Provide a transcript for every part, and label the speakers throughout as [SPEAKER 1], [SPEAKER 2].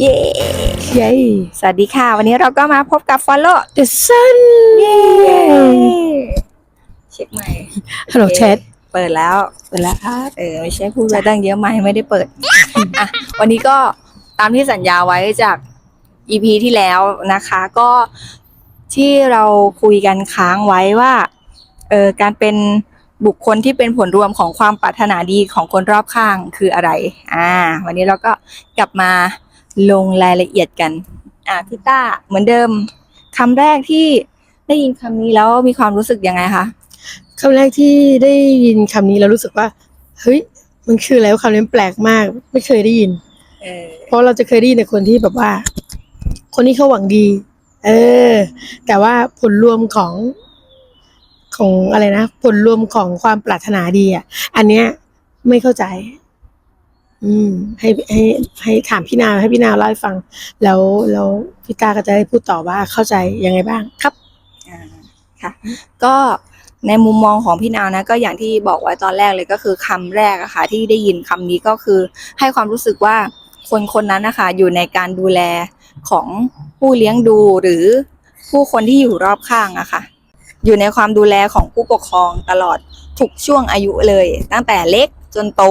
[SPEAKER 1] เย้
[SPEAKER 2] เย้
[SPEAKER 1] สวัสดีค่ะ วันนี้เราก็มาพบกับ Follow
[SPEAKER 2] The Sun
[SPEAKER 1] เย้เช็คใหม่
[SPEAKER 2] ฮัลโหลแชท
[SPEAKER 1] เปิดแล้ว
[SPEAKER 2] เปิดแล้วครับ
[SPEAKER 1] เออไม่ใช่พูดไปตั้งเยอะไหมไม่ได้เปิดอะวันนี้ก็ตามที่สัญญาไว้จาก EP ที่แล้วนะคะ ก็ที่เราคุยกันค้างไว้ว่าเออการเป็นบุคคลที่เป็นผลรวมของความปรารถนาดีของคนรอบข้างคืออะไร อ่า วันนี้เราก็กลับมา ลงรายละเอียดกัน อ่าพี่ต้าเหมือนเดิมคำแรกที่ได้ยินคำนี้แล้วมีความรู้สึกยังไงคะ
[SPEAKER 2] คำแรกที่ได้ยินคำนี้แล้วรู้สึกว่า เฮ้ย มันคืออะไรวะคำนี้มันแปลกมาก ไม่เคยได้ยิน
[SPEAKER 1] เออ
[SPEAKER 2] เพราะเราจะเคยได้ยินแต่คนที่แบบว่า คนที่เขาหวังดี เออ แต่ว่าผลรวมของของอะไรนะ ผลรวมของความปรารถนาดีอะ อันเนี้ยไม่เข้าใจ อืม ให้ให้ให้ถามพี่นาวให้พี่นาวเล่าให้ฟัง แล้วแล้วพี่ตาก็จะได้พูดต่อว่าเข้าใจยังไงบ้างครับ
[SPEAKER 1] อ่าค่ะ ก็ในมุมมองของพี่นาวนะ ก็อย่างที่บอกไว้ตอนแรกเลยก็คือคำแรกอะค่ะ ที่ได้ยินคำนี้ก็คือ ให้ความรู้สึกว่าคนคนนั้นนะคะอยู่ในการดูแลของผู้เลี้ยงดูหรือผู้คนที่อยู่รอบข้างอะค่ะ อยู่ในความดูแลของผู้ปกครองตลอดทุกช่วงอายุเลย ตั้งแต่เล็กจนโต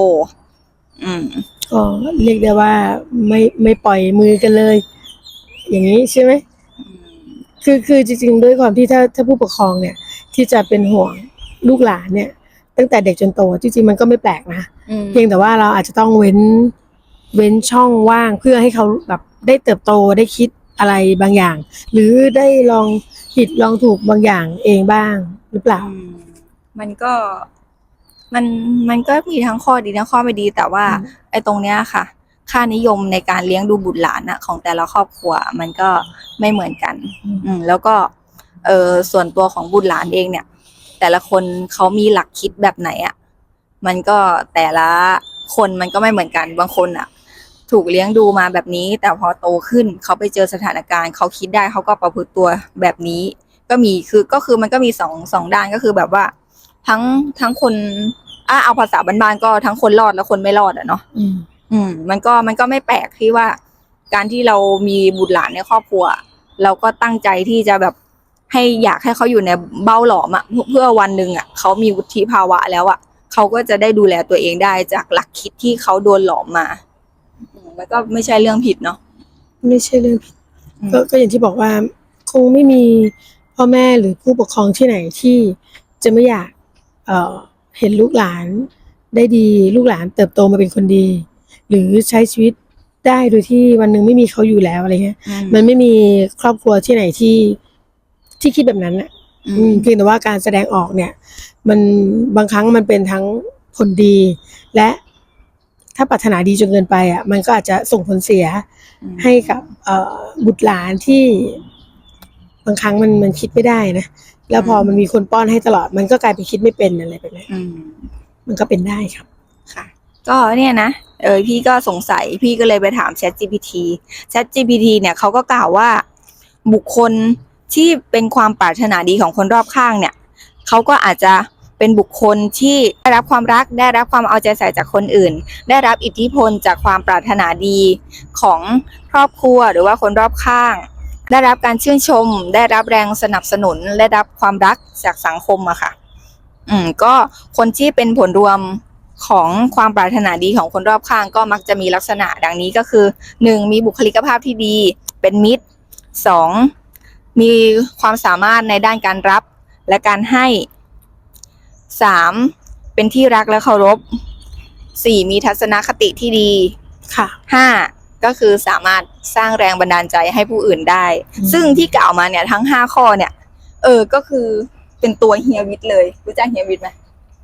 [SPEAKER 1] อืม
[SPEAKER 2] ก็เรียกได้ว่าไม่ไม่ปล่อยมือกันเลย อย่างนี้ใช่ไหมคือคือจริง ๆ ด้วยความที่ถ้าถ้าผู้ปกครองเนี่ย ที่จะเป็นห่วงลูกหลานเนี่ย ตั้งแต่เด็กจนโตจริงๆมันก็ไม่แปลกนะ
[SPEAKER 1] อืม
[SPEAKER 2] เพียงแต่ว่าเราอาจจะต้องเว้นเว้นช่องว่างเพื่อให้เขาแบบได้เติบโตได้คิดอะไรบางอย่าง หรือได้ลองผิดลองถูกบางอย่างเองบ้างหรือเปล่า
[SPEAKER 1] อืมมันก็ มันมันก็มีทั้งข้อดีทั้งข้อไม่ดี แต่ว่า
[SPEAKER 2] อืม
[SPEAKER 1] ไอ้ตรงเนี้ยค่ะ ค่านิยมในการเลี้ยงดูบุตรหลานอะของแต่ละครอบครัวมันก็ไม่เหมือนกัน อืมแล้วก็เออส่วนตัวของบุตรหลานเองเนี่ย แต่ละคนเขามีหลักคิดแบบไหนอะมันก็แต่ละคนมันก็ไม่เหมือนกันบางคนอะถูกเลี้ยงดูมาแบบนี้ แต่พอโตขึ้นเขาไปเจอสถานการณ์เขาคิดได้เขาก็ประพฤติตัวแบบนี้ ก็มีคือก็คือมันก็มีสองสองด้านก็คือแบบว่า ทั้งทั้งคน อะเอาภาษาบ้านๆก็ทั้งคนรอดและคนไม่รอดอะเนาะ
[SPEAKER 2] อืม
[SPEAKER 1] อืม มันก็มันก็ไม่แปลกที่ว่า การที่เรามีบุตรหลานในครอบครัว เราก็ตั้งใจที่จะแบบให้อยากให้เขาอยู่ในเบ้าหลอมอะเพื่อวันหนึ่งอะเขามีวุฒิภาวะแล้วอะเขาก็จะได้ดูแลตัวเองได้จากหลักคิดที่เขาโดนหลอมมาอืมมันก็ไม่ใช่เรื่องผิดเนาะ
[SPEAKER 2] ไม่ใช่เรื่องผิด
[SPEAKER 1] อืม
[SPEAKER 2] ก็ก็อย่างที่บอกว่า คงไม่มีพ่อแม่หรือผู้ปกครองที่ไหนที่จะไม่อยาก เอ่อ เห็นลูกหลานได้ดีลูกหลานเติบโตมาเป็นคนดี หรือใช้ชีวิตได้โดยที่วันหนึ่งไม่มีเขาอยู่แล้วอะไรเงี้ย มันไม่มีครอบครัวที่ไหนที่ที่คิดแบบนั้นอะ
[SPEAKER 1] อื
[SPEAKER 2] อื
[SPEAKER 1] ม
[SPEAKER 2] มเพียงแต่ว่าการแสดงออกเนี่ย มันบางครั้งมันเป็นทั้งผลดี และถ้าปรารถนาดีจนเกินไปอะมันก็อาจจะส่งผลเสียให้กับเอ่อบุตรหลานที่บางครั้งมันมันคิดไม่ได้นะ แล้วพอมันมีคนป้อนให้ตลอด มันก็กลายเป็นคิดไม่เป็นอะไรแบบนี้
[SPEAKER 1] อืม
[SPEAKER 2] มันก็เป็นได้ครับ
[SPEAKER 1] ค่ะ ก็เนี่ยนะเออพี่ก็สงสัยพี่ก็เลยไปถาม Chat GPT Chat GPT เนี่ยเขาก็กล่าวว่าบุคคลที่เป็นความปรารถนาดีของคนรอบข้างเนี่ยเขาก็อาจจะเป็นบุคคลที่ได้รับความรัก ได้รับความเอาใจใส่จากคนอื่น ได้รับอิทธิพลจากความปรารถนาดีของครอบครัวหรือว่าคนรอบข้าง ได้รับการชื่นชม ได้รับแรงสนับสนุน ได้รับความรักจากสังคมอะค่ะ อืม ก็คนที่เป็นผลรวมของความปรารถนาดีของคนรอบข้างก็มักจะมีลักษณะดังนี้ก็คือหนึ่งมีบุคลิกภาพที่ดี เป็นมิตรสองมีความสามารถในด้านการรับและการให้สามเป็นที่รักและเคารพสี่มีทัศนคติที่ดี
[SPEAKER 2] ค่ะ
[SPEAKER 1] ห้า ก็คือสามารถสร้างแรงบันดาลใจให้ผู้อื่นได้
[SPEAKER 2] อืม
[SPEAKER 1] ซึ่งที่กล่าวมาเนี่ยทั้งห้าข้อเนี่ย เออก็คือเป็นตัวเฮียวิทย์เลย รู้จักเฮียวิทย์ไหม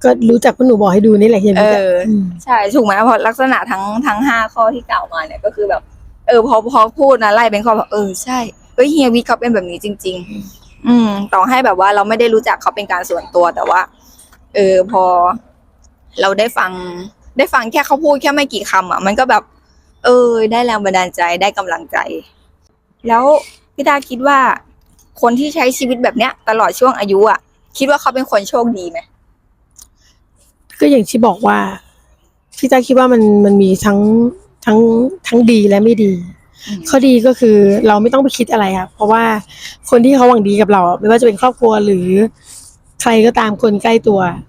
[SPEAKER 2] ก็รู้จักว่าหนูบอกให้ดูนี่แหละเฮีย
[SPEAKER 1] เอ
[SPEAKER 2] บิ๊กอะ
[SPEAKER 1] อ
[SPEAKER 2] ม
[SPEAKER 1] ใช่ถูกไหมเพราะลักษณะทั้งทั้งห้าข้อที่กล่าวมาเนี่ยก็คือแบบ เออพอพอพูดนะไล่เป็นข้อแบบเออใช่เฮ้ยเฮียวิทย์เขาเป็นแบบนี้จริง ๆ อืม ต่อให้แบบว่าเราไม่ได้รู้จักเขาเป็นการส่วนตัวแต่ว่า เออพอเราได้ฟังได้ฟังแค่เขาพูดแค่ไม่กี่คำอะมันก็แบบ เออ ได้แรงบันดาลใจได้กำลังใจ แล้วพี่ตาคิดว่า คนที่ใช้ชีวิตแบบเนี้ย ตลอดช่วงอายุอะ คิดว่าเขาเป็นคนโชคดีไหม
[SPEAKER 2] ก็อย่างที่บอกว่าพี่ตาคิดว่ามันมันมีทั้งทั้งทั้งดีและไม่ดี ข้อดีก็คือเราไม่ต้องไปคิดอะไรครับเพราะว่าคนที่เขาหวังดีกับเรา ไม่ว่าจะเป็นครอบครัวหรือใครก็ตามคนใกล้ตัวเว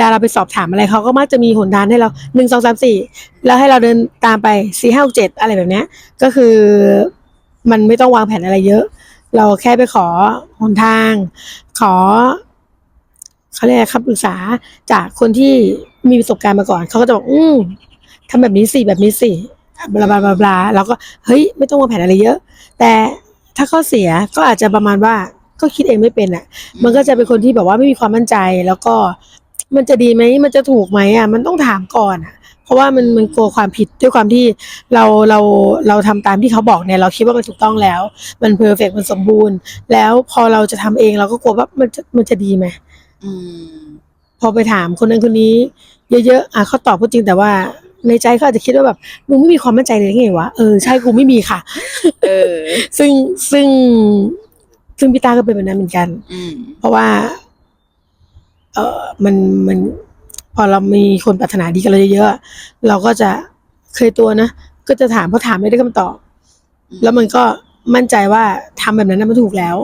[SPEAKER 2] ลาเราไปสอบถามอะไรเขาก็มักจะมีหนทางให้เราหนึ่งสองสามสี่แล้วให้เราเดินตามไปสี่ห้าเจ็ดอะไรแบบเนี้ย ก็คือมันไม่ต้องวางแผนอะไรเยอะ เราแค่ไปขอหนทาง ขอเขาเรียกอะไรคำปรึกษาจากคนที่มีประสบการณ์มาก่อนเขาก็จะบอกอืมทำแบบนี้สิแบบนี้สิบลาบลาบลาบลาเราก็เฮ้ยไม่ต้องวางแผนอะไรเยอะ แต่ถ้าข้อเสียก็อาจจะประมาณว่าก็คิดเองไม่เป็นอะ มันก็จะเป็นคนที่แบบว่าไม่มีความมั่นใจแล้วก็ มันจะดีไหมมันจะถูกไหมอะ มันต้องถามก่อนอะ เพราะว่ามันมันกลัวความผิดด้วยความที่เราเราเราทำตามที่เขาบอกเนี่ยเราคิดว่ามันถูกต้องแล้ว มันเพอร์เฟกมันสมบูรณ์ แล้วพอเราจะทำเองเราก็กลัวว่ามันจะมันจะดีไหม
[SPEAKER 1] อืม
[SPEAKER 2] พอไปถามคนนั้นคนนี้ เยอะๆอะเขาตอบก็จริงแต่ว่าในใจเขาอาจจะคิดว่าแบบมึงไม่มีความมั่นใจเลยไงวะเออใช่กูไม่มีค่ะ
[SPEAKER 1] เออ
[SPEAKER 2] ซึ่งซึ่งซึ่งพี่ตาก็เป็นแบบนั้นเหมือนกัน
[SPEAKER 1] อืม
[SPEAKER 2] เพราะว่า เออมันมันพอเรามีคนปรารถนาดีกับเราเยอะๆเราก็จะเคยตัวนะ ก็จะถามเพราะถามไม่ได้คำตอบ แล้วมันก็มั่นใจว่าทำแบบนั้นนะมันถูกแล้ว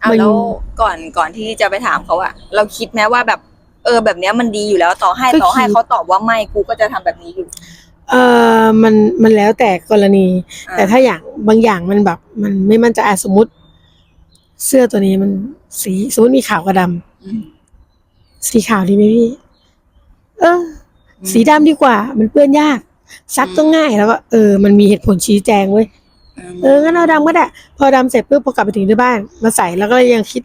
[SPEAKER 1] เอา
[SPEAKER 2] มัน
[SPEAKER 1] แล้วก่อนก่อนที่จะไปถามเขาอะเราคิดไหมว่าแบบ เออ แบบเนี้ยมันดีอยู่แล้วต่อให้
[SPEAKER 2] ก็
[SPEAKER 1] ต่อให้
[SPEAKER 2] คิด
[SPEAKER 1] เขาตอบว่าไม่กูก็จะทำแบบนี้อยู่
[SPEAKER 2] เออมันมันแล้วแต่กรณี
[SPEAKER 1] อ่า
[SPEAKER 2] แต่ถ้าอย่างบางอย่างมันแบบ มันไม่มั่นใจอะสมมติ เสื้อตัวนี้มันสีสมมติมีขาวกับดำ
[SPEAKER 1] อืม
[SPEAKER 2] สีขาวดีไหมพี่ เออ
[SPEAKER 1] อืม
[SPEAKER 2] สีดำดีกว่า มันเปื้อนยาก ซักก็ง่ายแล้วก็เออ มันมีเหตุผลชี้แจงเว้ย เออ งั้นเอาดำก็ได้ พอดำเสร็จปุ๊บพอกลับไปถึงที่บ้าน มาใส่แล้วก็ยังคิด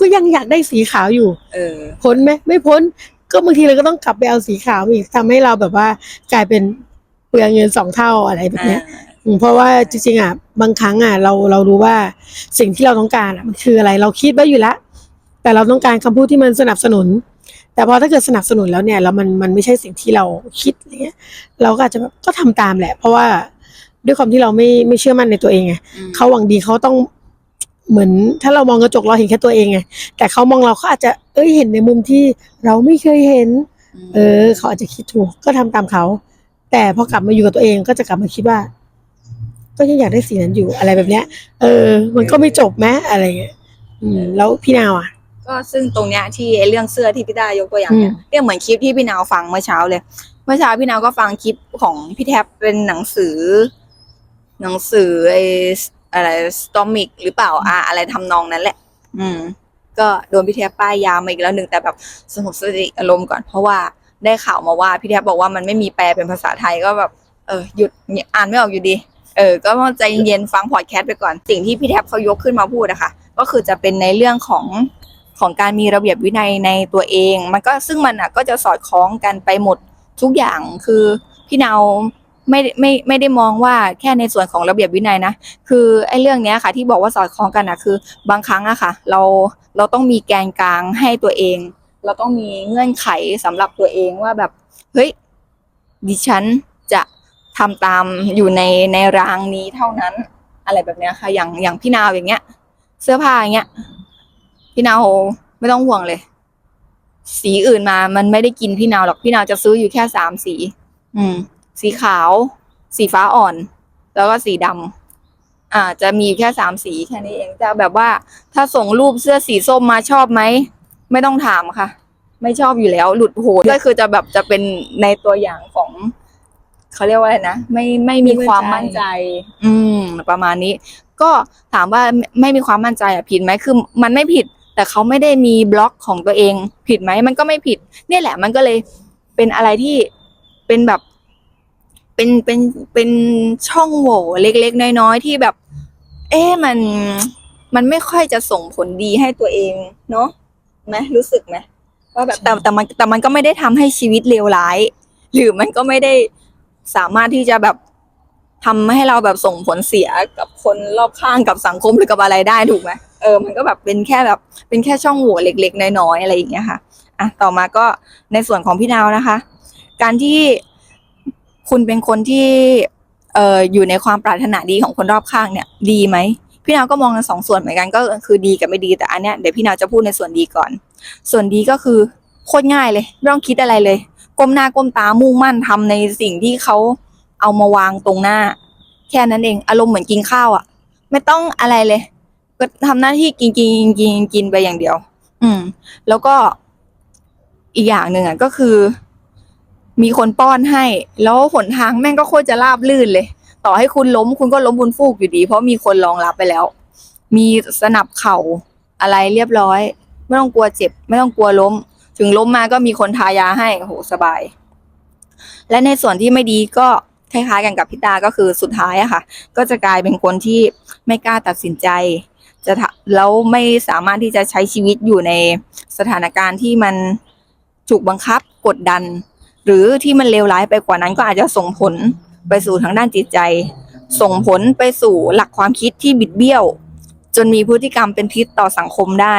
[SPEAKER 2] ก็ยังอยากได้สีขาวอยู่
[SPEAKER 1] เออ
[SPEAKER 2] พ้นไหม ไม่พ้น ก็บางทีเราก็ต้องกลับไปเอาสีขาวอีกทำให้เราแบบว่า กลายเป็นเปลืองเงินสองเท่าอะไรแบบเนี้ยอืมเพราะว่าจริงๆอะบางครั้งอะเราเรารู้ว่าสิ่งที่เราต้องการอะมันคืออะไรเราคิดไว้อยู่แล้ว แต่เราต้องการคำพูดที่มันสนับสนุน แต่พอถ้าเกิดสนับสนุนแล้วเนี่ยแล้วมันมันไม่ใช่สิ่งที่เราคิดอะไรเงี้ยเราก็อาจจะแบบก็ทำตามแหละ เพราะว่าด้วยความที่เราไม่ไม่เชื่อมั่นในตัวเองไง
[SPEAKER 1] อืม
[SPEAKER 2] เขาหวังดีเขาต้องเหมือน ถ้าเรามองกระจกเราเห็นแค่ตัวเองไงแต่เขามองเราเขาอาจจะเอ้ยเห็นในมุมที่เราไม่เคยเห็น เออ เขาอาจจะคิดถูกก็ทำตามเขา แต่พอกลับมาอยู่กับตัวเองก็จะกลับมาคิดว่า ก็ยังอยากได้สีนั้นอยู่อะไรแบบเนี้ย เออ มันก็ไม่จบไหมอะไรเงี้ยอืมแล้วพี่นาวอะ
[SPEAKER 1] ก็ซึ่งตรงเนี้ยที่ไอ้เรื่องเสื้อที่พี่ดายกตัวอย่างเนี่ย
[SPEAKER 2] อืม
[SPEAKER 1] เรียกเหมือนคลิปที่พี่นาวฟังเมื่อเช้าเลย เมื่อเช้าพี่นาวก็ฟังคลิปของพี่แท็บเป็นหนังสือ หนังสือไอ้อะไรสตอมิกหรือเปล่าอะอะไรทำนองนั้นแหละ อืม ก็โดนพี่แท็บป้ายยามาอีกแล้วหนึ่งแต่แบบสงบสติอารมณ์ก่อนเพราะว่าได้ข่าวมาว่าพี่แท็บบอกว่ามันไม่มีแปลเป็นภาษาไทยก็แบบเออหยุดอ่านไม่ออกอยู่ดี เออ ก็ใจเย็นๆฟังพอดแคสต์ไปก่อน สิ่งที่พี่แท็บเขายกขึ้นมาพูดอะค่ะก็คือจะเป็นในเรื่องของ ของการมีระเบียบวินัยในตัวเอง มันก็ซึ่งมันอะก็จะสอดคล้องกันไปหมดทุกอย่างคือพี่นาวไม่ไม่ไม่ได้มองว่าแค่ในส่วนของระเบียบวินัยนะคือไอ้เรื่องเนี้ยค่ะ ที่บอกว่าสอดคล้องกันอะคือบางครั้งอะค่ะ เราเราต้องมีแกนกลางให้ตัวเอง เราต้องมีเงื่อนไขสำหรับตัวเองว่าแบบเฮ้ยดิฉันจะทำตามอยู่ในในรางนี้เท่านั้น อะไรแบบเนี้ยค่ะ อย่างอย่างพี่นาวอย่างเงี้ย เสื้อผ้าอย่างเงี้ย พี่นาวไม่ต้องห่วงเลย สีอื่นมา มันไม่ได้กินพี่นาวหรอกพี่นาวจะซื้ออยู่แค่สามสี อืม สีขาว สีฟ้าอ่อน แล้วก็สีดำอ่า จะมีอยู่แค่สามสีแค่นี้เองจะแบบว่า ถ้าส่งรูปเสื้อสีส้มมาชอบไหมไม่ต้องถามค่ะ ไม่ชอบอยู่แล้ว หลุดโหดก็คือจะแบบจะเป็นในตัวอย่างของเขาเรียกว่าอะไรนะไม่ไม่มีความมั่นใจ อืม ประมาณนี้ ก็ถามว่าไม่ไม่มีความมั่นใจอะผิดไหมคือ มันไม่ผิด แต่เขาไม่ได้มีบล็อกของตัวเอง ผิดไหมมันก็ไม่ผิด เนี่ยแหละ มันก็เลยเป็นอะไรที่เป็นแบบ เป็นเป็นเป็นช่องโหว่เล็กๆน้อยๆที่แบบ เอ๊ะมันมันไม่ค่อยจะส่งผลดีให้ตัวเองเนาะไหมรู้สึกไหมว่าแบบแต่แต่มันแต่มันก็ไม่ได้ทำให้ชีวิตเลวร้าย หรือมันก็ไม่ได้สามารถที่จะแบบทำให้เราแบบส่งผลเสียกับคนรอบข้างกับสังคมหรือกับอะไรได้ถูกไหม เออมันก็แบบเป็นแค่แบบเป็นแค่ช่องโหว่เล็กๆ น้อยๆอะไรอย่างเงี้ยค่ะอะต่อมาก็ในส่วนของพี่นาวนะคะ การที่คุณเป็นคนที่เอ่ออยู่ในความปรารถนาดีของคนรอบข้างเนี่ย ดีไหมพี่นาวก็มองในสองส่วนเหมือนกันก็คือดีกับไม่ดีแต่อันเนี้ยเดี๋ยวพี่นาวจะพูดในส่วนดีก่อน ส่วนดีก็คือโคตรง่ายเลยไม่ต้องคิดอะไรเลย ก้มหน้าก้มตามุ่งมั่นทำในสิ่งที่เขาเอามาวางตรงหน้า แค่นั้นเองอารมณ์เหมือนกินข้าวอะ ไม่ต้องอะไรเลย ก็ทำหน้าที่กินกินกินกินไปอย่างเดียว อืม แล้วก็อีกอย่างหนึ่งอะก็คือ มีคนป้อนให้ แล้วหนทางแม่งก็โคตรจะราบลื่นเลย ต่อให้คุณล้มคุณก็ล้มบนฟูกอยู่ดี เพราะมีคนรองรับไปแล้ว มีสนับเข่าอะไรเรียบร้อย ไม่ต้องกลัวเจ็บ ไม่ต้องกลัวล้ม ถึงล้มมาก็มีคนทายาให้โหสบาย และในส่วนที่ไม่ดีก็คล้ายๆกันกับพี่ตาก็คือสุดท้ายอะค่ะ ก็จะกลายเป็นคนที่ไม่กล้าตัดสินใจ จะแล้วไม่สามารถที่จะใช้ชีวิตอยู่ในสถานการณ์ที่มันถูกบังคับกดดัน หรือที่มันเลวร้ายไปกว่านั้นก็อาจจะส่งผลไปสู่ทางด้านจิตใจ ส่งผลไปสู่หลักความคิดที่บิดเบี้ยว จนมีพฤติกรรมเป็นพิษต่อสังคมได้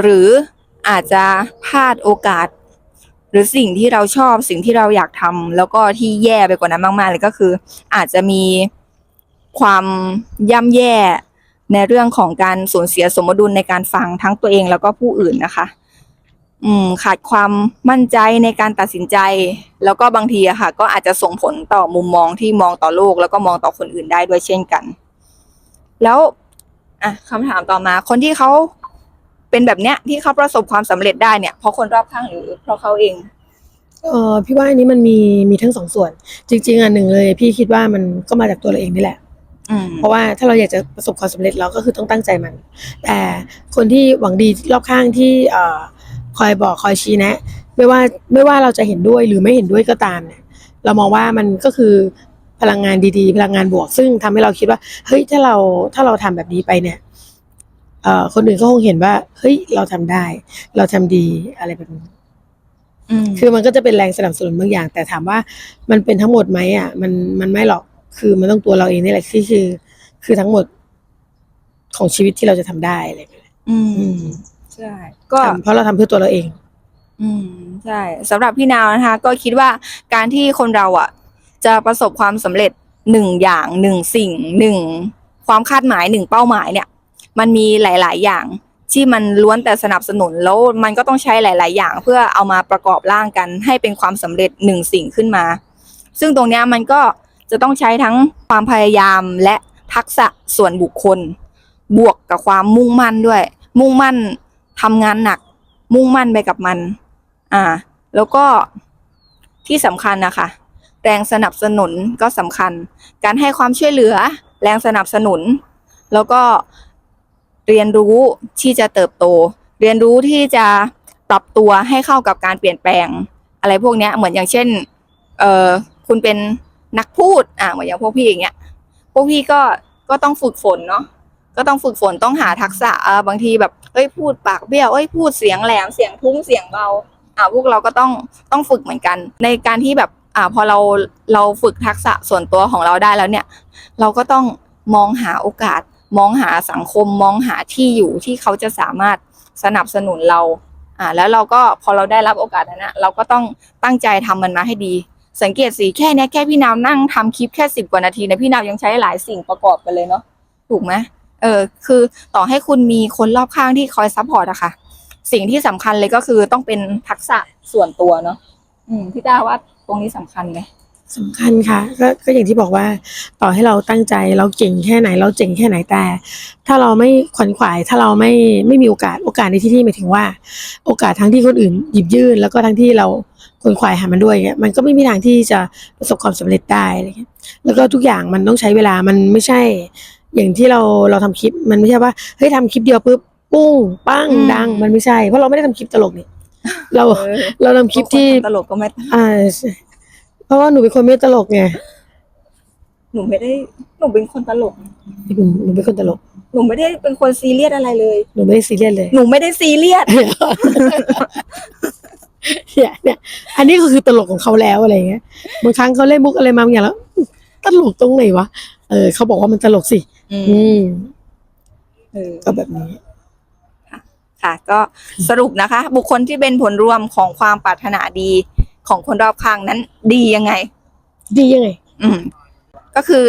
[SPEAKER 1] หรืออาจจะพลาดโอกาส หรือสิ่งที่เราชอบสิ่งที่เราอยากทำแล้วก็ที่แย่ไปกว่านั้นมากๆเลยก็คือ อาจจะมีความย่ำแย่ ในเรื่องของการสูญเสียสมดุลในการฟังทั้งตัวเองแล้วก็ผู้อื่นนะคะ อืม ขาดความมั่นใจในการตัดสินใจ แล้วก็บางทีอะค่ะ ก็อาจจะส่งผลต่อมุมมองที่มองต่อโลก แล้วก็มองต่อคนอื่นได้ด้วยเช่นกัน แล้วอะคำถามต่อมาคนที่เขาเป็นแบบเนี้ยที่เขาประสบความสำเร็จได้เนี่ยเพราะคนรอบข้างหรือเพราะเขาเอง
[SPEAKER 2] เออพี่ว่าอันนี้มันมีมีทั้งสองส่วน จริง ๆอันหนึ่งเลย พี่คิดว่ามันก็มาจากตัวเราเองนี่แหละ เพราะว่าถ้าเราอยากจะประสบความสำเร็จเราก็คือต้องตั้งใจมัน แต่คนที่หวังดีรอบข้างที่เอ่อคอยบอกคอยชี้แนะ ไม่ว่าไม่ว่าเราจะเห็นด้วยหรือไม่เห็นด้วยก็ตามเนี่ยเรามองว่ามันก็คือพลังงานดีๆ พลังงานบวก ซึ่งทำให้เราคิดว่าเฮ้ยถ้าเราถ้าเราทำแบบนี้ไปเนี่ยเอ่อคนอื่นก็คงเห็นว่าเฮ้ยเราทำได้ เราทำดีอะไรแบบนี้
[SPEAKER 1] อืม
[SPEAKER 2] คือมันก็จะเป็นแรงสนับสนุนบางอย่าง แต่ถามว่ามันเป็นทั้งหมดไหมอะ มันมันไม่หรอก คือมันต้องตัวเราเองนี่แหละที่คือ คือทั้งหมดของชีวิตที่เราจะทำได้อะไรแบบนี้
[SPEAKER 1] อืม
[SPEAKER 2] อืม
[SPEAKER 1] ใช่ก็
[SPEAKER 2] ทำเพราะเราทำเพื่อตัวเราเอง
[SPEAKER 1] อืมใช่สำหรับพี่นาวนะคะ ก็คิดว่าการที่คนเราอะ จะประสบความสำเร็จหนึ่งอย่างหนึ่งสิ่งหนึ่งความคาดหมายหนึ่งเป้าหมายเนี่ย มันมีหลาย ๆ อย่างที่มันล้วนแต่สนับสนุนแล้วมันก็ต้องใช้หลาย ๆ อย่าง เพื่อเอามาประกอบร่างกันให้เป็นความสำเร็จหนึ่งสิ่งขึ้นมา ซึ่งตรงเนี้ยมันก็ จะต้องใช้ทั้งความพยายามและทักษะส่วนบุคคล บวกกับความมุ่งมั่นด้วย มุ่งมั่นทำงานหนัก มุ่งมั่นไปกับมัน อ่า แล้วก็ที่สำคัญนะคะแรงสนับสนุนก็สำคัญ การให้ความช่วยเหลือ แรงสนับสนุน แล้วก็เรียนรู้ที่จะเติบโต เรียนรู้ที่จะปรับตัวให้เข้ากับการเปลี่ยนแปลง อะไรพวกนี้เหมือนอย่างเช่น เออคุณเป็น นักพูดอ่าเหมือนอย่างพวกพี่อย่างเงี้ยพวกพี่ก็ก็ต้องฝึกฝนเนาะก็ต้องฝึกฝนต้องหาทักษะเออบางทีแบบเอ้ยพูดปากเบี้ยวเอ้ยพูดเสียงแหลมเสียงทุ้มเสียงเบาอ่าพวกเราก็ต้องต้องฝึกเหมือนกัน ในการที่แบบอ่าพอเราเราฝึกทักษะส่วนตัวของเราได้แล้วเนี่ย เราก็ต้องมองหาโอกาส มองหาสังคมมองหาที่อยู่ที่เขาจะสามารถสนับสนุนเราอ่าแล้วเราก็พอเราได้รับโอกาสนั้นนะเราก็ต้องตั้งใจทำมันมาให้ดี สังเกตสิแค่เนี้ยแค่พี่นาวนั่งทำคลิปแค่สิบกว่านาทีนะพี่นาวยังใช้หลายสิ่งประกอบกันเลยเนาะถูกไหมเออ คือต่อให้คุณมีคนรอบข้างที่คอยซัพพอร์ตอะค่ะ สิ่งที่สำคัญเลยก็คือต้องเป็นทักษะส่วนตัวเนาะอืมพี่ตาว่าตรงนี้สำคัญไหม
[SPEAKER 2] สำคัญค่ะก็ก็อย่างที่บอกว่าต่อให้เราตั้งใจเราเก่งแค่ไหน เราเจ๋งแค่ไหนแต่ ถ้าเราไม่ขวนขวาย ถ้าเราไม่ไม่มีโอกาสโอกาสในที่นี่หมายถึงว่า โอกาสทั้งที่คนอื่นหยิบยื่น แล้วก็ทั้งที่เราขวนขวายหามันด้วยเงี้ยมันก็ไม่มีทางที่จะประสบความสำเร็จได้อะไรเงี้ยแล้วก็ทุกอย่างมันต้องใช้เวลามันไม่ใช่ อย่างที่เราเราทำคลิปมันไม่ใช่ว่าเฮ้ยทำคลิปเดียวปุ๊บปุ้งปั้ง
[SPEAKER 1] อืม
[SPEAKER 2] ดัง มันไม่ใช่เพราะเราไม่ได้ทำคลิปตลกนี่เรา
[SPEAKER 1] เออ
[SPEAKER 2] เราทำคลิปที่
[SPEAKER 1] ตลกก็ไม่
[SPEAKER 2] อ่าใช่ เพราะว่าหนูเป็นคนไม่ตลกไง
[SPEAKER 1] หนูไม่ได้หนูเป็นคนตลก
[SPEAKER 2] หนูหนูเป็นคนตลก
[SPEAKER 1] หนูไม่ได้เป็นคนซีเรียสอะไรเลย
[SPEAKER 2] หนูไม่ได้ซีเรียสเลย
[SPEAKER 1] หนูไม่ได้ซีเรียส
[SPEAKER 2] เนี่ยเนี่ย อันนี้ก็คือตลกของเขาแล้วอะไรเงี้ย บางครั้งเขาเล่นมุกอะไรมาบางอย่างแล้วตลกตรงไหนวะ เออเขาบอกว่ามันตลกสิ อืม
[SPEAKER 1] เออ
[SPEAKER 2] ก็แบบนี้
[SPEAKER 1] ค่ะ ก็สรุปนะคะ บุคคลที่เป็นผลรวมของความปรารถนาดี ของคนรอบข้างนั้นดียังไง
[SPEAKER 2] ดียังไง
[SPEAKER 1] อืม ก็คือ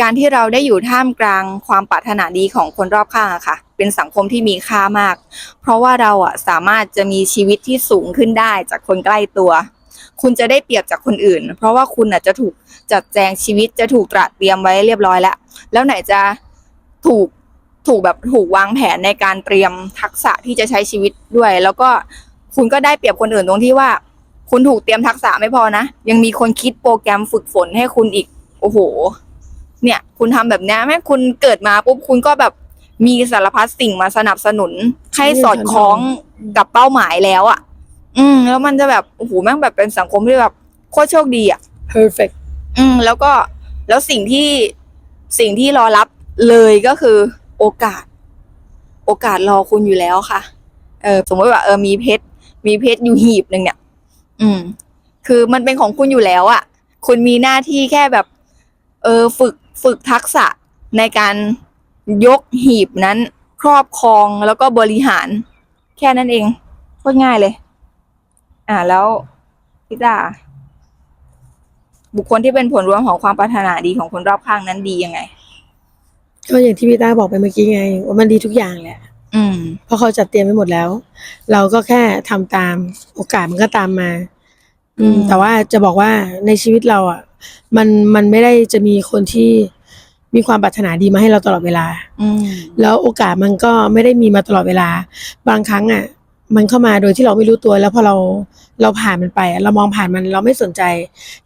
[SPEAKER 1] การที่เราได้อยู่ท่ามกลางความปรารถนาดีของคนรอบข้างอะค่ะ เป็นสังคมที่มีค่ามาก เพราะว่าเราอะสามารถจะมีชีวิตที่สูงขึ้นได้จากคนใกล้ตัว คุณจะได้เปรียบจากคนอื่น เพราะว่าคุณอะจะถูกจัดแจงชีวิตจะถูกตระเตรียมไว้เรียบร้อยแล้ว แล้วไหนจะถูกถูกแบบถูกวางแผนในการเตรียมทักษะที่จะใช้ชีวิตด้วย แล้วก็คุณก็ได้เปรียบคนอื่นตรงที่ว่า คุณถูกเตรียมทักษะไม่พอนะ ยังมีคนคิดโปรแกรมฝึกฝนให้คุณอีก โอ้โห เนี่ย คุณทำแบบเนี้ยแม่งคุณเกิดมาปุ๊บคุณก็แบบมีสารพัดสิ่งมาสนับสนุนให้สอดคล้องกับเป้าหมายแล้วอะ่ะ อืม แล้วมันจะแบบโอ้โหแม่งแบบเป็นสังคมที่แบบโคตรโชคดีอะ
[SPEAKER 2] perfect
[SPEAKER 1] อืม แล้วก็แล้วสิ่งที่สิ่งที่รอรับเลยก็คือโอกาส โอกาสรอคุณอยู่แล้วค่ะ เออ สมมติว่าเออมีเพชรมีเพชรอยู่หีบหนึ่งเนี่ย อืม คือมันเป็นของคุณอยู่แล้วอะ่ะ คุณมีหน้าที่แค่แบบ เออฝึกฝึกทักษะในการยกหีบนั้น ครอบครองแล้วก็บริหาร แค่นั้นเองโคตรง่ายเลย อ่าแล้วพี่ตาบุคคลที่เป็นผลรวมของความปรารถนาดีของคนรอบข้างนั้นดียังไง
[SPEAKER 2] ก็อย่างที่พี่ต้าบอกไปเมื่อกี้ไงว่ามันดีทุกอย่างแหละ
[SPEAKER 1] อืม
[SPEAKER 2] เพราะเขาจัดเตรียมไว้หมดแล้ว เราก็แค่ทำตามโอกาสมันก็ตามมาอืม
[SPEAKER 1] อืม
[SPEAKER 2] แต่ว่าจะบอกว่าในชีวิตเราอะ มันมันไม่ได้จะมีคนที่มีความปรารถนาดีมาให้เราตลอดเวลา
[SPEAKER 1] อืม
[SPEAKER 2] แล้วโอกาสมันก็ไม่ได้มีมาตลอดเวลา บางครั้งอะ มันเข้ามาโดยที่เราไม่รู้ตัวแล้วพอเราเราผ่านมันไปอะเรามองผ่านมันเราไม่สนใจ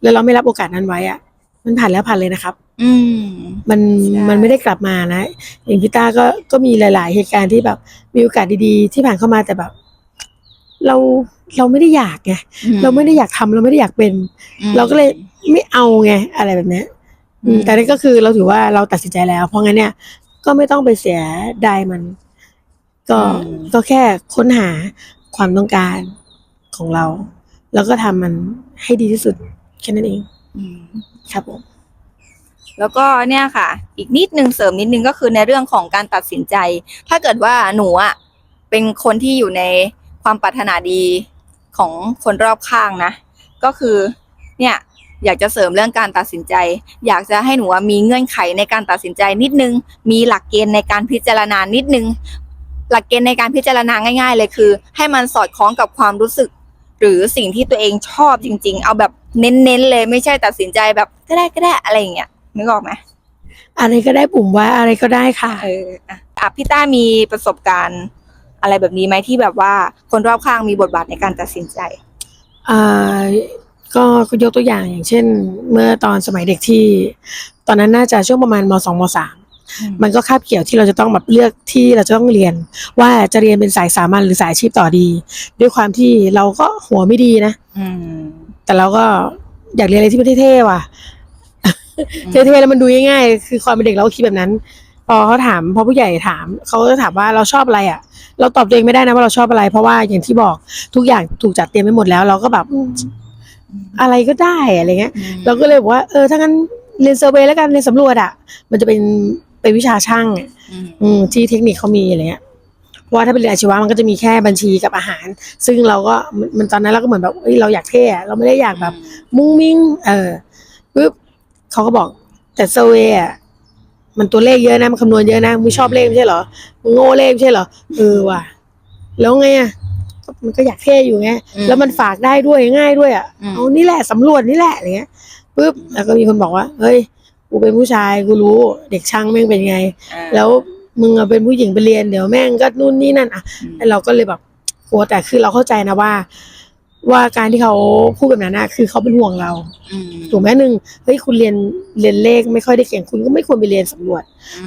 [SPEAKER 2] แล้วเราไม่รับโอกาสนั้นไว้อะ มันผ่านแล้วผ่านเลยนะครับ
[SPEAKER 1] อืม
[SPEAKER 2] มัน
[SPEAKER 1] ใช่
[SPEAKER 2] มันไม่ได้กลับมานะ อย่างพี่ต้าก็ก็มีหลาย ๆ เหตุการณ์ที่แบบมีโอกาสดีๆ ที่ผ่านเข้ามาแต่แบบ เราเราไม่ได้อยากไงเราไม่ได้อยากทำเราไม่ได้อยากเป็น
[SPEAKER 1] อืม
[SPEAKER 2] เราก็เลยไม่เอาไงอะไรแบบเนี้ยอืม
[SPEAKER 1] อืม
[SPEAKER 2] แต่นั่นก็คือเราถือว่าเราตัดสินใจแล้ว เพราะงั้นเนี่ย ก็ไม่ต้องไปเสียดายมัน ก็ก็แค่ค้นหาความต้องการของเรา แล้วก็ทำมันให้ดีที่สุดแค่นั้นเอง
[SPEAKER 1] อืม
[SPEAKER 2] ครับผม
[SPEAKER 1] แล้วก็เนี่ยค่ะ อีกนิดนึงเสริมนิดนึงก็คือในเรื่องของการตัดสินใจ ถ้าเกิดว่าหนูอะเป็นคนที่อยู่ในความปรารถนาดีของคนรอบข้างนะ ก็คือเนี่ยอยากจะเสริมเรื่องการตัดสินใจ อยากจะให้หนูมีเงื่อนไขในการตัดสินใจนิดนึง มีหลักเกณฑ์ในการพิจารณานิดนึง หลักเกณฑ์ในการพิจารณาง่าย ๆ เลยคือ ให้มันสอดคล้องกับความรู้สึก หรือสิ่งที่ตัวเองชอบจริง ๆ เอาแบบ เน้นๆเลยไม่ใช่ตัดสินใจแบบก็ได้ก็ได้อะไรอย่างเงี้ยนึกออกไหม
[SPEAKER 2] อะไรก็ได้ปุ่มว่าอะไรก็ได้ค่ะ
[SPEAKER 1] เอออะอะพี่ต้ามีประสบการณ์อะไรแบบนี้ไหมที่แบบว่าคนรอบข้างมีบทบาทในการตัดสินใจ
[SPEAKER 2] อ่าก็ก็ยกตัวอย่างอย่างเช่น เมื่อตอนสมัยเด็กที่ ตอนนั้นน่าจะช่วงประมาณมสองมสามมันก็คาบเกี่ยวที่เราจะต้องแบบเลือกที่เราจะต้องเรียน ว่าจะเรียนเป็นสายสามัญหรือสายอาชีพต่อดี ด้วยความที่เราก็หัวไม่ดีนะ
[SPEAKER 1] อืม
[SPEAKER 2] แต่เราก็อยากเรียนอะไรที่มันเท่ๆว่ะเท่ๆแล้วมันดูง่ายๆคือความเป็นเด็กเราก็คิดแบบนั้น พอเขาถามพอผู้ใหญ่ถามเขาก็ถามว่าเราชอบอะไรอะ เราตอบตัวเองไม่ได้นะว่าเราชอบอะไร เพราะว่าอย่างที่บอกทุกอย่างถูกจัดเตรียมไปหมดแล้ว เราก็แบบอืมอะไรก็ได้อะไรเงี้ย เราก็เลยบอกว่าเออถ้างั้นเรียนเซอร์เวย์แล้วกันเรียนสำรวจอะ มันจะเป็นเป็นวิชาช่างอะ
[SPEAKER 1] อืม
[SPEAKER 2] อืมที่เทคนิคเขามีอะไรเงี้ย เพราะว่าถ้าเป็นเรียนอาชีวะมันก็จะมีแค่บัญชีกับอาหาร ซึ่งเราก็มันมันตอนนั้นเราก็เหมือนแบบเอ้ยเราอยากเท่อะเราไม่ได้อยากแบบมุ้งมิ้ง เออปุ๊บเขาก็บอกแต่เซอร์เวย์อะมันตัวเลขเยอะนะมันคำนวณเยอะนะมึงชอบเลขไม่ใช่เหรอมึงโง่เลขไม่ใช่เหรอเออว่ะ แล้วไงอะก็มันก็อยากเท่อยู่ไง
[SPEAKER 1] อืม
[SPEAKER 2] แล้วมันฝากได้ด้วยง่ายด้วยอะ
[SPEAKER 1] อืม
[SPEAKER 2] เอานี่แหละสำรวจนี่แหละอะไรเงี้ยปุ๊บแล้วก็มีคนบอกว่าเฮ้ยกูเป็นผู้ชายกูรู้ เด็กช่างแม่งเป็นไง
[SPEAKER 1] อ่า
[SPEAKER 2] แล้ว มึงอะเป็นผู้หญิงไปเรียนเดี๋ยวแม่งก็นู่นนี่นั่นอะ
[SPEAKER 1] อืม
[SPEAKER 2] เราก็เลยแบบกลัวแต่คือเราเข้าใจนะว่า ว่าการที่เขาพูดแบบนั้นนะคือเขาเป็นห่วงเรา
[SPEAKER 1] อืม
[SPEAKER 2] ถูกไหมหนึ่งเฮ้ยคุณเรียนเรียนเลขไม่ค่อยได้เก่งคุณก็ไม่ควรไปเรียนสำรวจ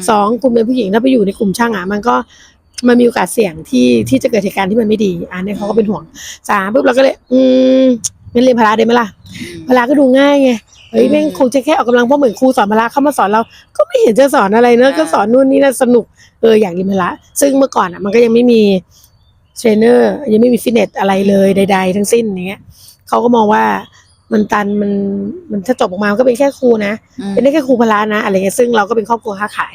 [SPEAKER 2] สองคุณเป็นผู้หญิงถ้าไปอยู่ในกลุ่มช่างอะมันก็มันมีโอกาสเสี่ยงที่ที่จะเกิดเหตุการณ์ที่มันไม่ดี อันนี้เขาก็เป็นห่วงสามปุ๊บเราก็เลย อืมงั้นเรียนพละได้ไหมล่ะพละก็ดูง่ายไง เฮ้ยแม่งคงจะแค่ออกกำลังเพราะเหมือนครูสอนพละเข้ามาสอนเรา ก็ไม่เห็นจะสอนอะไรเนอะก็สอนนู่นนี่นั่นสนุกเอออยากเรียนพละ ซึ่งเมื่อก่อนอะมันก็ยังไม่มีเทรนเนอร์ยังไม่มีฟิตเนสอะไรเลยใด ๆ ทั้งสิ้นอย่างเงี้ยเขาก็มองว่ามันตันมันมันถ้าจบออกมามันก็เป็นแค่ครูนะ
[SPEAKER 1] อืม
[SPEAKER 2] เป็นได้แค่ครูพละนะอะไรเงี้ยซึ่งเราก็เป็นครอบครัวค้าขาย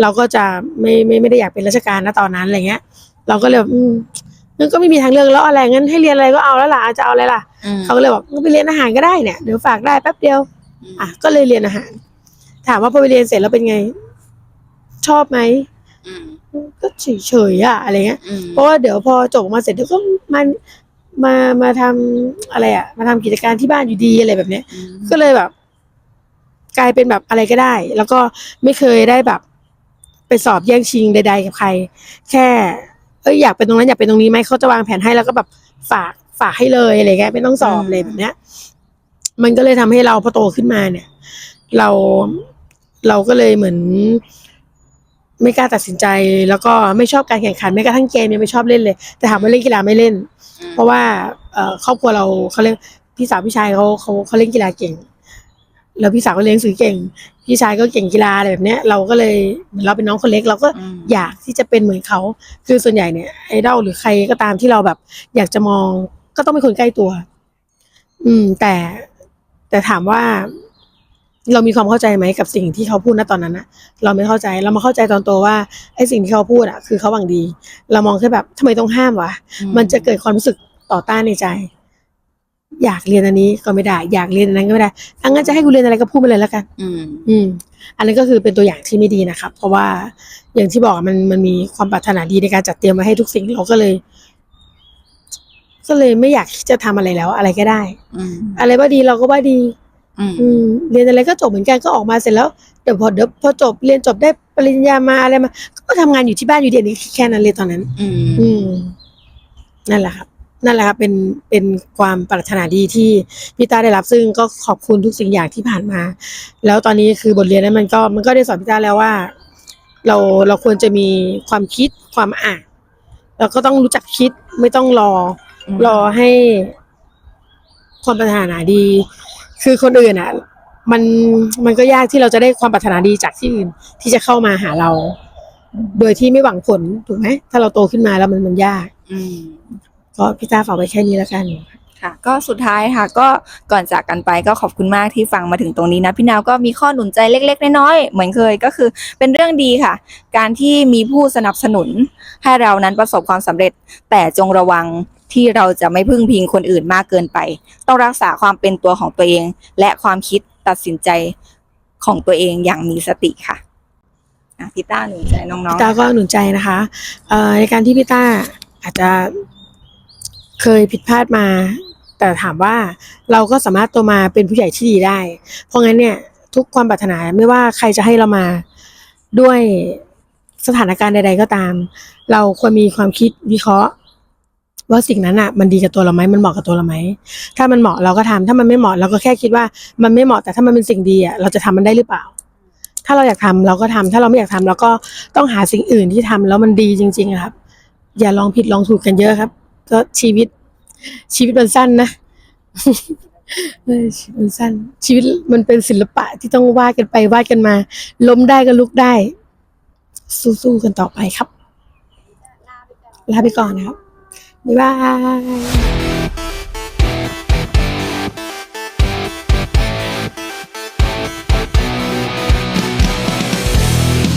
[SPEAKER 2] เราก็จะไม่ไม่ไม่ได้อยากเป็นราชการนะตอนนั้นอะไรเงี้ย เราก็เลยแบบอืมงั้นก็ไม่มีทางเลือกแล้วอะไรงั้นให้เรียนอะไรก็เอาแล้วล่ะจะเอาอะไรล่ะ
[SPEAKER 1] อืม
[SPEAKER 2] เขาก็เลยบอกงั้นไปเรียนอาหารก็ได้เนี่ยเดี๋ยวฝากได้แป๊บเดียว อะก็เลยเรียนอาหาร ถามว่าพอไปเรียนเสร็จแล้วเป็นไง ชอบไหม
[SPEAKER 1] อืม
[SPEAKER 2] ก็เฉยๆอะอะไรเงี้ย
[SPEAKER 1] อืม
[SPEAKER 2] เพราะว่าเดี๋ยวพอจบออกมาเสร็จเดี๋ยวก็มันมามาทำอะไรอะมาทำกิจการที่บ้านอยู่ดีอะไรแบบเนี้ย ก็เลยแบบ กลายเป็นแบบอะไรก็ได้ แล้วก็ไม่เคยได้แบบ ไปสอบแย่งชิงใด ๆ กับใคร แค่เอ้ยอยากเป็นตรงนั้นอยากเป็นตรงนี้ไหมเขาจะวางแผนให้แล้วก็แบบฝากฝากให้เลยอะไรเงี้ยไม่ต้องสอบ
[SPEAKER 1] อืม
[SPEAKER 2] เลยแบบเนี้ย มันก็เลยทำให้เราพอโตขึ้นมาเนี่ย เราเราก็เลยเหมือน ไม่กล้าตัดสินใจ แล้วก็ไม่ชอบการแข่งขันแม้กระทั่งเกมยังไม่ชอบเล่นเลย แต่ถามว่าเล่นกีฬาไม่เล่น เพราะว่าเอ่อครอบครัวเราเขาเรียกพี่สาวพี่ชายเขาเขาเขาเล่นกีฬาเก่ง แล้วพี่สาวก็เรียนหนังสือเก่ง พี่ชายก็เก่งกีฬาอะไรแบบเนี้ย เราก็เลยเหมือนเราเป็นน้องคนเล็ก เราก็
[SPEAKER 1] อืม
[SPEAKER 2] อยากที่จะเป็นเหมือนเขา คือส่วนใหญ่เนี่ยไอดอลหรือใครก็ตามที่เราแบบ อยากจะมองก็ต้องเป็นคนใกล้ตัว อืม แต่ แต่ถามว่าเรามีความเข้าใจไหมกับสิ่งที่เขาพูดณตอนนั้นอะเราไม่เข้าใจเรามาเข้าใจตอนโตว่าไอสิ่งที่เขาพูดอะคือเขาหวังดี เรามองแค่แบบทำไมต้องห้ามวะมันจะเกิดความรู้สึกต่อต้านในใจ อยากเรียนอันนี้ก็ไม่ได้ อยากเรียนอันนั้นก็ไม่ได้อังั้นจะให้กูเรียนอะไรก็พูดไปเลยแล้วกัน
[SPEAKER 1] อืม
[SPEAKER 2] อืม อันนั้นก็คือเป็นตัวอย่างที่ไม่ดีนะครับเพราะว่าอย่างที่บอกอะมันมันมีความปรารถนาดีในการจัดเตรียมมาให้ทุกสิ่งเราก็เลย ก็เลยไม่อยากที่จะทำอะไรแล้ว อะไรก็ได้
[SPEAKER 1] อืม
[SPEAKER 2] อะไรว่าดีเราก็ว่าดี
[SPEAKER 1] อืม
[SPEAKER 2] อืมเรียนอะไรก็จบเหมือนกันก็ออกมาเสร็จแล้วเดี๋ยวพอเดี๋ยวพอจบเรียนจบได้ปริญญามาอะไรมาก็ทำงานอยู่ที่บ้านอยู่เดียวนี้แค่นั้นเลยตอนนั้น
[SPEAKER 1] อืม
[SPEAKER 2] อืมนั่นแหละครับนั่นแหละครับเป็นเป็นความปรารถนาดีที่พี่ต้าได้รับ ซึ่งก็ขอบคุณทุกสิ่งอย่างที่ผ่านมา แล้วตอนนี้คือบทเรียนนั้นมันก็มันก็ได้สอนพี่ต้าแล้วว่า เราเราควรจะมีความคิดความอ่านเราก็ต้องรู้จักคิดไม่ต้องรอ
[SPEAKER 1] อืม
[SPEAKER 2] รอให้ความปรารถนาดี คือคนอื่นอะ มันมันก็ยากที่เราจะได้ความปรารถนาดีจากที่อื่นที่จะเข้ามาหาเรา โดยที่ไม่หวังผลถูกไหมถ้าเราโตขึ้นมาแล้วมันมันยาก
[SPEAKER 1] อืม
[SPEAKER 2] ก็พี่ต้าฝากไว้แค่นี้แล้วกัน
[SPEAKER 1] ค่ะก็สุดท้ายค่ะก็ก่อนจากกันไปก็ขอบคุณมากที่ฟังมาถึงตรงนี้นะพี่นาวก็มีข้อหนุนใจเล็ก ๆ น้อยๆเหมือนเคยก็คือเป็นเรื่องดีค่ะ การที่มีผู้สนับสนุนให้เรานั้นประสบความสำเร็จแต่จงระวัง ที่เราจะไม่พึ่งพิงคนอื่นมากเกินไป ต้องรักษาความเป็นตัวของตัวเอง และความคิดตัดสินใจของตัวเองอย่างมีสติค่ะพี่ต้าหนุนใจน้อง
[SPEAKER 2] พี่ต้าก็หนุนใจนะคะในการที่พี่ต้าอาจจะเคยผิดพลาดมา แต่ถามว่าเราก็สามารถโตมาเป็นผู้ใหญ่ที่ดีได้ เพราะงั้นเนี่ยทุกความปรารถนาไม่ว่าใครจะให้เรามาด้วยสถานการณ์ใด ๆ ก็ตาม เราควรมีความคิดวิเคราะห์ ว่าสิ่งนั้นอะ มันดีกับตัวเราไหมมันเหมาะกับตัวเราไหมถ้ามันเหมาะเราก็ทำถ้ามันไม่เหมาะเราก็แค่คิดว่ามันไม่เหมาะแต่ถ้ามันเป็นสิ่งดีอะเราจะทำมันได้หรือเปล่า ถ้าเราอยากทำเราก็ทำถ้าเราไม่อยากทำเราก็ต้องหาสิ่งอื่นที่ทำแล้วมันดีจริง ๆครับ อย่าลองผิดลองถูกกันเยอะครับ ก็ชีวิต ชีวิตมันสั้นนะชีวิตมันสั้น ชีวิตมันเป็นศิลปะที่ต้องวาดกันไปวาดกันมา ล้มได้ก็ลุกได้ สู้ๆกันต่อไปครับ ลาไปก่อนนะครับ Bye.